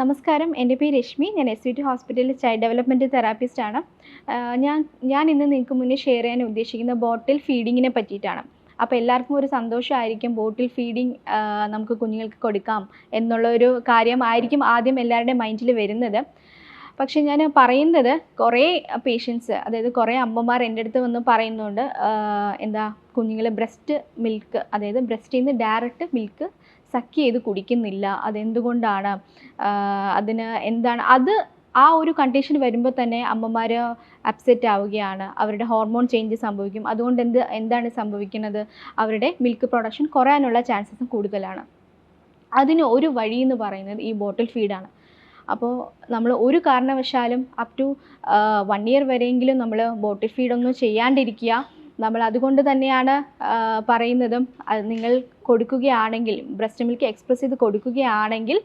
നമസ്കാരം. എന്റെ പേര് രശ്മി. ഞാൻ എസ് വി ടി ഹോസ്പിറ്റലിൽ ചൈൽഡ് ഡെവലപ്മെന്റ് തെറാപ്പിസ്റ്റാണ് ഞാൻ ഞാൻ ഇന്ന് നിങ്ങൾക്ക് മുന്നേ ഷെയർ ചെയ്യാൻ ഉദ്ദേശിക്കുന്ന ബോട്ടിൽ ഫീഡിങ്ങിനെ പറ്റിയിട്ടാണ്. അപ്പോൾ എല്ലാവർക്കും ഒരു സന്തോഷമായിരിക്കും ബോട്ടിൽ ഫീഡിങ് നമുക്ക് കുഞ്ഞുങ്ങൾക്ക് കൊടുക്കാം എന്നുള്ള ഒരു കാര്യമായിരിക്കും ആദ്യം എല്ലാവരുടെയും മൈൻഡിൽ വരുന്നത്. പക്ഷെ ഞാൻ പറയുന്നത് കുറേ പേഷ്യൻസ് അതായത് കുറേ അമ്മമാർ എന്റെ അടുത്ത് വന്ന് പറയുന്നുണ്ട് എന്താ കുഞ്ഞുങ്ങൾ ബ്രസ്റ്റ് മിൽക്ക് അതായത് ബ്രസ്റ്റിൽ നിന്ന് ഡയറക്റ്റ് മിൽക്ക് സക്ക് ചെയ്ത് കുടിക്കുന്നില്ല. അതെന്തുകൊണ്ടാണ്? അതിന് എന്താണ്? അത് ആ ഒരു കണ്ടീഷൻ വരുമ്പോൾ തന്നെ അമ്മമാർ അപ്സെറ്റ് ആവുകയാണ്. അവരുടെ ഹോർമോൺ ചേഞ്ച് സംഭവിക്കും. അതുകൊണ്ട് എന്ത് എന്താണ് സംഭവിക്കുന്നത്? അവരുടെ മിൽക്ക് പ്രൊഡക്ഷൻ കുറയാനുള്ള ചാൻസസും കൂടുതലാണ്. അതിന് ഒരു വഴി എന്ന് പറയുന്നത് ഈ ബോട്ടിൽ ഫീഡാണ് അപ്പോൾ നമ്മൾ ഒരു കാരണവശാലും അപ് ടു വൺ ഇയർ വരെയെങ്കിലും നമ്മൾ ബോട്ടിൽ ഫീഡൊന്നും ചെയ്യാണ്ടിരിക്കുക. നമ്മൾ അതുകൊണ്ട് തന്നെയാണ് പറയുന്നതും. നിങ്ങൾ കൊടുക്കുകയാണെങ്കിൽ ബ്രസ്റ്റ് മിൽക്ക് എക്സ്പ്രസ് ചെയ്ത് കൊടുക്കുകയാണെങ്കിൽ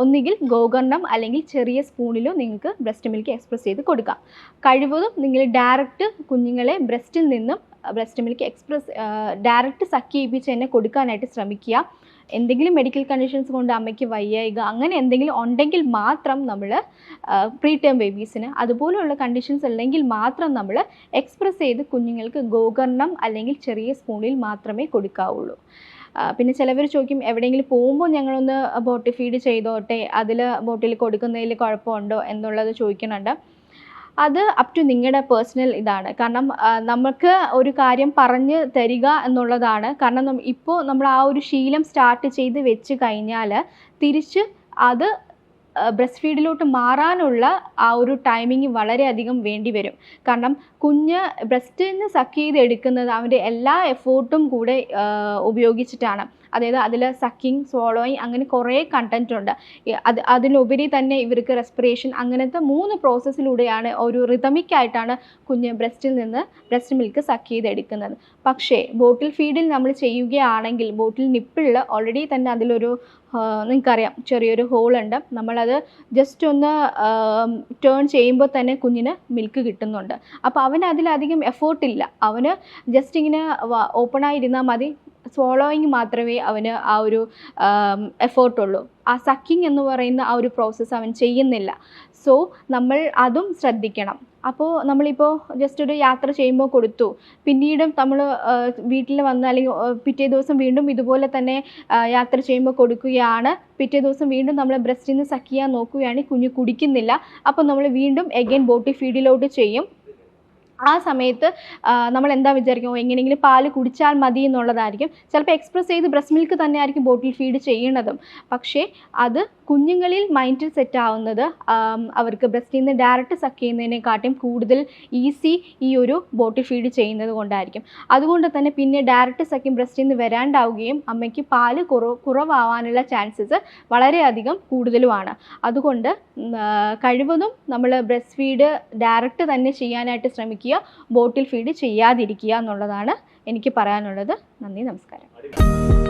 ഒന്നുകിൽ ഗോകർണം അല്ലെങ്കിൽ ചെറിയ സ്പൂണിലോ നിങ്ങൾക്ക് ബ്രസ്റ്റ് മിൽക്ക് എക്സ്പ്രസ് ചെയ്ത് കൊടുക്കാം. കഴിവതും നിങ്ങൾ ഡയറക്റ്റ് കുഞ്ഞുങ്ങളെ ബ്രസ്റ്റിൽ നിന്നും breast milk express direct suck ചെയ്യിപ്പിച്ച് തന്നെ കൊടുക്കാനായിട്ട് ശ്രമിക്കുക. എന്തെങ്കിലും മെഡിക്കൽ കണ്ടീഷൻസ് കൊണ്ട് അമ്മയ്ക്ക് വയ്യായിക അങ്ങനെ എന്തെങ്കിലും ഉണ്ടെങ്കിൽ മാത്രം നമ്മൾ പ്രീ ടേം ബേബീസിന് അതുപോലെയുള്ള കണ്ടീഷൻസ് ഉണ്ടെങ്കിൽ മാത്രം നമ്മൾ എക്സ്പ്രസ് ചെയ്ത് കുഞ്ഞുങ്ങൾക്ക് ഗോകർണം അല്ലെങ്കിൽ ചെറിയ സ്പൂണിൽ മാത്രമേ കൊടുക്കാവുള്ളൂ. പിന്നെ ചിലവർ ചോദിക്കും എവിടെയെങ്കിലും പോകുമ്പോൾ ഞങ്ങളൊന്ന് ബോട്ടിൽ ഫീഡ് ചെയ്തോട്ടെ? അതിൽ ബോട്ടിൽ കൊടുക്കുന്നതിൽ കുഴപ്പമുണ്ടോ? എന്നുള്ളത് ചോദിക്കുന്നുണ്ട്. അത് അപ് ടു നിങ്ങളുടെ പേഴ്സണൽ ഇതാണ്. കാരണം നമുക്ക് ഒരു കാര്യം പറഞ്ഞ് തരിക എന്നുള്ളതാണ്. കാരണം ഇപ്പോൾ നമ്മൾ ആ ഒരു ശീലം സ്റ്റാർട്ട് ചെയ്ത് വെച്ച് കഴിഞ്ഞാൽ തിരിച്ച് അത് ബ്രസ്റ്റ് ഫീഡിലോട്ട് മാറാനുള്ള ആ ഒരു ടൈമിങ് വളരെയധികം വേണ്ടി വരും. കാരണം കുഞ്ഞ് ബ്രസ്റ്റിൽ നിന്ന് സക്ക് ചെയ്ത് എടുക്കുന്നത് അവന്റെ എല്ലാ എഫേർട്ടും കൂടെ ഉപയോഗിച്ചിട്ടാണ്. അതായത് അതിൽ സക്കിങ് സ്വോളോയിങ് അങ്ങനെ കുറേ കണ്ടന്റ് ഉണ്ട്. അത് അതിലുപരി തന്നെ ഇവർക്ക് റെസ്പിറേഷൻ അങ്ങനത്തെ മൂന്ന് പ്രോസസ്സിലൂടെയാണ് ഒരു റിതമിക് ആയിട്ടാണ് കുഞ്ഞ് ബ്രസ്റ്റിൽ നിന്ന് ബ്രസ്റ്റ് മിൽക്ക് സക്ക് ചെയ്തെടുക്കുന്നത്. പക്ഷേ ബോട്ടിൽ ഫീഡിൽ നമ്മൾ ചെയ്യുകയാണെങ്കിൽ ബോട്ടിൽ നിപ്പിളിൽ ഓൾറെഡി തന്നെ അതിലൊരു നിങ്ങൾക്കറിയാം ചെറിയൊരു ഹോളുണ്ട് നമ്മളത് ജസ്റ്റ് ഒന്ന് ടേൺ ചെയ്യുമ്പോൾ തന്നെ കുഞ്ഞിന് മിൽക്ക് കിട്ടുന്നുണ്ട്. അപ്പോൾ അവന് അതിലധികം എഫേർട്ടില്ല അവന് ജസ്റ്റ് ഇങ്ങനെ ഓപ്പൺ ആയിരുന്നാൽ മതി. സ്വോളോയിങ് മാത്രമേ അവന് ആ ഒരു എഫേർട്ടുള്ളൂ ആ സക്കിങ് എന്ന് പറയുന്ന ആ ഒരു പ്രോസസ്സ് അവൻ ചെയ്യുന്നില്ല. സോ നമ്മൾ അതും ശ്രദ്ധിക്കണം. അപ്പോൾ നമ്മളിപ്പോൾ ജസ്റ്റ് ഒരു യാത്ര ചെയ്യുമ്പോൾ കൊടുത്തു. പിന്നീടും നമ്മൾ വീട്ടിൽ വന്ന് അല്ലെങ്കിൽ പിറ്റേ ദിവസം വീണ്ടും ഇതുപോലെ തന്നെ യാത്ര ചെയ്യുമ്പോൾ കൊടുക്കുകയാണ്. പിറ്റേ ദിവസം വീണ്ടും നമ്മൾ ബ്രസ്റ്റിൽ നിന്ന് സക്ക് ചെയ്യാൻ നോക്കുകയാണെങ്കിൽ കുഞ്ഞ് കുടിക്കുന്നില്ല. അപ്പോൾ നമ്മൾ വീണ്ടും എഗെയിൻ ബോട്ടി ഫീഡിലോട്ട് ചെയ്യും. ആ സമയത്ത് നമ്മൾ എന്താ വിചാരിക്കും? "ഓ, എങ്ങനെയെങ്കിലും പാൽ കുടിച്ചാൽ മതി എന്നുള്ളതായിരിക്കും. ചിലപ്പോൾ എക്സ്പ്രസ് ചെയ്ത് ബ്രസ്റ്റ് മിൽക്ക് തന്നെ ആയിരിക്കും ബോട്ടിൽ ഫീഡ് ചെയ്യുന്നതും പക്ഷേ അത് കുഞ്ഞുങ്ങളിൽ മൈൻഡിൽ സെറ്റ് ആവുന്നത് അവർക്ക് ബ്രസ്റ്റിൽ നിന്ന് ഡയറക്റ്റ് സക്ക് ചെയ്യുന്നതിനെക്കാട്ടും കൂടുതൽ ഈസി ഈ ഒരു ബോട്ടിൽ ഫീഡ് ചെയ്യുന്നത് കൊണ്ടായിരിക്കും. അതുകൊണ്ട് തന്നെ പിന്നെ ഡയറക്റ്റ് സക്കിങ് ബ്രസ്റ്റിൽ നിന്ന് വരാണ്ടാവുകയും അമ്മയ്ക്ക് പാൽ കുറവ് കുറവാവാനുള്ള ചാൻസസ് വളരെയധികം കൂടുതലുമാണ്. അതുകൊണ്ട് കഴിവതും നമ്മൾ ബ്രസ്റ്റ് ഫീഡ് ഡയറക്റ്റ് തന്നെ ചെയ്യാനായിട്ട് ശ്രമിക്കുക. ബോട്ടിൽ ഫീഡ് ചെയ്യാതിരിക്കുക എന്നുള്ളതാണ് എനിക്ക് പറയാനുള്ളത്. നന്ദി നമസ്കാരം.